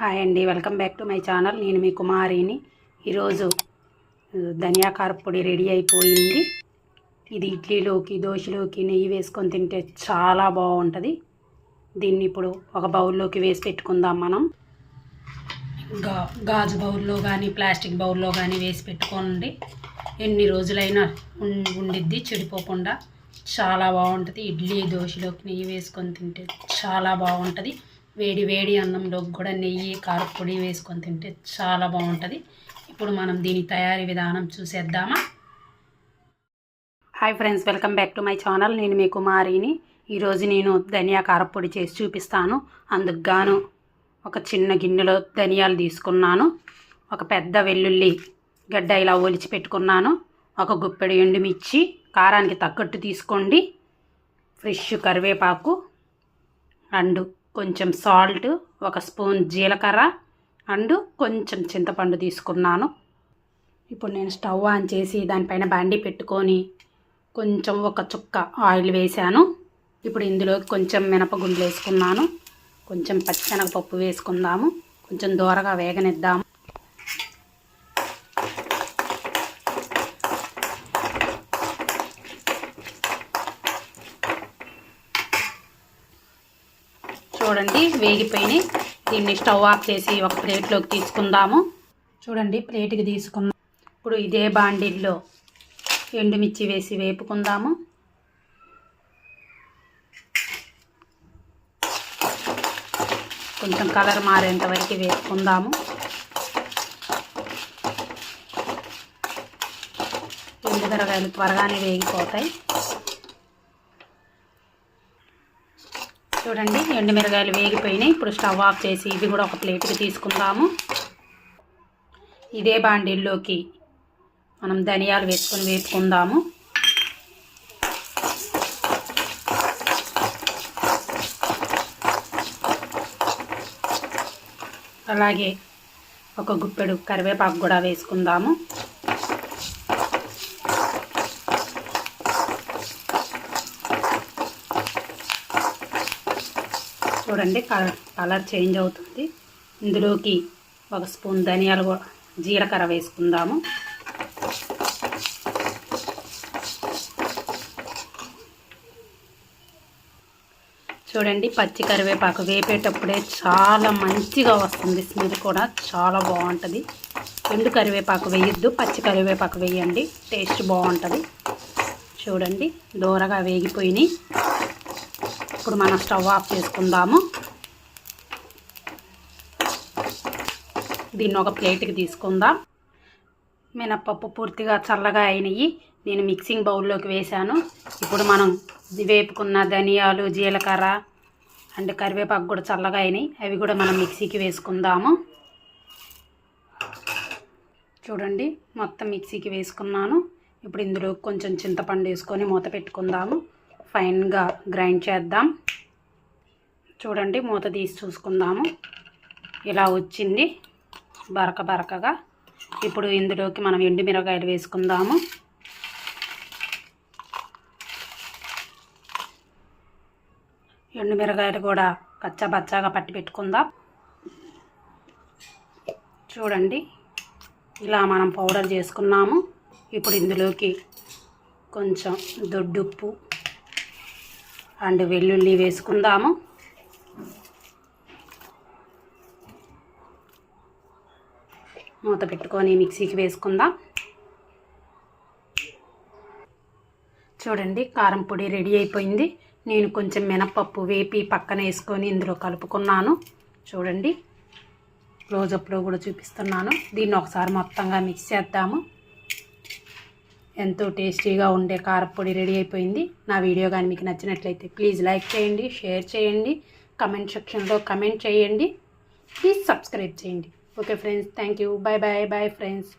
Hi అండి welcome back to my channel. నేను మీ కుమారిని. ఈరోజు ధనియా కారపొడి రెడీ అయిపోయింది. ఇది ఇడ్లీలోకి దోశలోకి నెయ్యి వేసుకొని తింటే చాలా బాగుంటుంది. దీన్ని ఇప్పుడు ఒక బౌల్లోకి వేసి పెట్టుకుందాం మనం. గా గాజు బౌల్లో కానీ ప్లాస్టిక్ బౌల్లో కానీ వేసి పెట్టుకోండి. ఎన్ని రోజులైనా ఉం- ఉండిద్ది చెడిపోకుండా. చాలా బాగుంటుంది. ఇడ్లీ దోశలోకి నెయ్యి వేసుకొని తింటే చాలా బాగుంటుంది. వేడి వేడి అన్నంలోకి కూడా నెయ్యి కారపొడి వేసుకొని తింటే చాలా బాగుంటుంది. ఇప్పుడు మనం దీని తయారీ విధానం చూసేద్దామా? Hi friends welcome back to my channel నేను మీ కుమారిని. ఈరోజు నేను ధనియా కారపొడి చేసి చూపిస్తాను. అందుకు గాను ఒక చిన్న గిన్నెలో ధనియాలు తీసుకున్నాను. ఒక పెద్ద వెల్లుల్లి గడ్డ ఇలా ఒలిచి పెట్టుకున్నాను. ఒక గుప్పెడు ఎండుమిర్చి కారానికి తగ్గట్టు తీసుకోండి. ఫ్రెష్ కరివేపాకు రెండు కొంచెం సాల్ట్ ఒక స్పూన్ జీలకర్ర అండ్ కొంచెం చింతపండు తీసుకున్నాను. ఇప్పుడు నేను స్టవ్ ఆన్ చేసి దానిపైన బండి పెట్టుకొని కొంచెం ఒక చుక్క ఆయిల్ వేశాను. ఇప్పుడు ఇందులో కొంచెం మినపగుండ్లు వేసుకున్నాను కొంచెం పచ్చెనగపప్పు వేసుకుందాము. కొంచెం దూరగా వేగనిద్దాము. చూడండి వేగిపోయినాయి. దీన్ని స్టవ్ ఆఫ్ చేసి ఒక ప్లేట్లోకి తీసుకుందాము. చూడండి ప్లేట్కి తీసుకుందాం ఇప్పుడు ఇదే బాండిల్లో ఎండుమిర్చి వేసి వేపుకుందాము. కొంచెం కలర్ మారేంత వరకు వేసుకుందాము ఎండుమిరగాయలు త్వరగానే వేగిపోతాయి. చూడండి ఎండుమిరగాయలు వేగిపోయినాయి. ఇప్పుడు స్టవ్ ఆఫ్ చేసి ఇది కూడా ఒక ప్లేట్కి తీసుకుందాము. ఇదే బాండిల్లోకి మనం ధనియాలు వేసుకొని వేపుకుందాము. అలాగే ఒక గుప్పెడు కరివేపాకు కూడా వేసుకుందాము. చూడండి కలర్ కలర్ చేంజ్ అవుతుంది. ఇందులోకి ఒక స్పూన్ ధనియాలు జీలకర్ర వేసుకుందాము. చూడండి పచ్చి కరివేపాకు వేపేటప్పుడే చాలా మంచిగా వస్తుంది. స్మెల్ కూడా చాలా బాగుంటుంది. ఎండు కరివేపాకు వేయొద్దు పచ్చి కరివేపాకు వేయండి. టేస్ట్ బాగుంటుంది. చూడండి దూరగా వేగిపోయినాయి. ఇప్పుడు మనం స్టవ్ ఆఫ్ చేసుకుందాము. దీన్ని ఒక ప్లేట్కి తీసుకుందాం. మినప్పప్పు పూర్తిగా చల్లగా అయినాయి. నేను మిక్సింగ్ బౌల్లోకి వేశాను. ఇప్పుడు మనం వేపుకున్న ధనియాలు జీలకర్ర అండ్ కరివేపాకు కూడా చల్లగా అయినాయి. అవి కూడా మనం మిక్సీకి వేసుకుందాము. చూడండి మొత్తం మిక్సీకి వేసుకున్నాను. ఇప్పుడు ఇందులో కొంచెం చింతపండు వేసుకొని మూత పెట్టుకుందాము. ఫైన్గా గ్రైండ్ చేద్దాం. చూడండి మూత తీసి చూసుకుందాము. ఇలా వచ్చింది బరక బరకగా. ఇప్పుడు ఇందులోకి మనం ఎండుమిరకాయలు వేసుకుందాము. ఎండుమిరకాయలు కూడా కచ్చాబచ్చాగా పట్టి పెట్టుకుందాం. చూడండి ఇలా మనం పౌడర్ చేసుకున్నాము. ఇప్పుడు ఇందులోకి కొంచెం దొడ్డుప్పు అండ్ వెల్లుల్లి వేసుకుందాము. మూత పెట్టుకొని మిక్సీకి వేసుకుందాం. చూడండి కారం పొడి రెడీ అయిపోయింది. నేను కొంచెం మినపప్పు వేపి పక్కన వేసుకొని ఇందులో కలుపుకున్నాను. చూడండి క్లోజప్లో కూడా చూపిస్తున్నాను. దీన్ని ఒకసారి మొత్తంగా మిక్స్ చేద్దాము. ఎంతో టేస్టీగా ఉండే కారపొడి రెడీ అయిపోయింది. నా వీడియో కానీ మీకు నచ్చినట్లయితే ప్లీజ్ లైక్ చేయండి షేర్ చేయండి కమెంట్ సెక్షన్లో కమెంట్ చేయండి. ప్లీజ్ సబ్స్క్రైబ్ చేయండి. Okay friends thank you. Bye bye bye friends.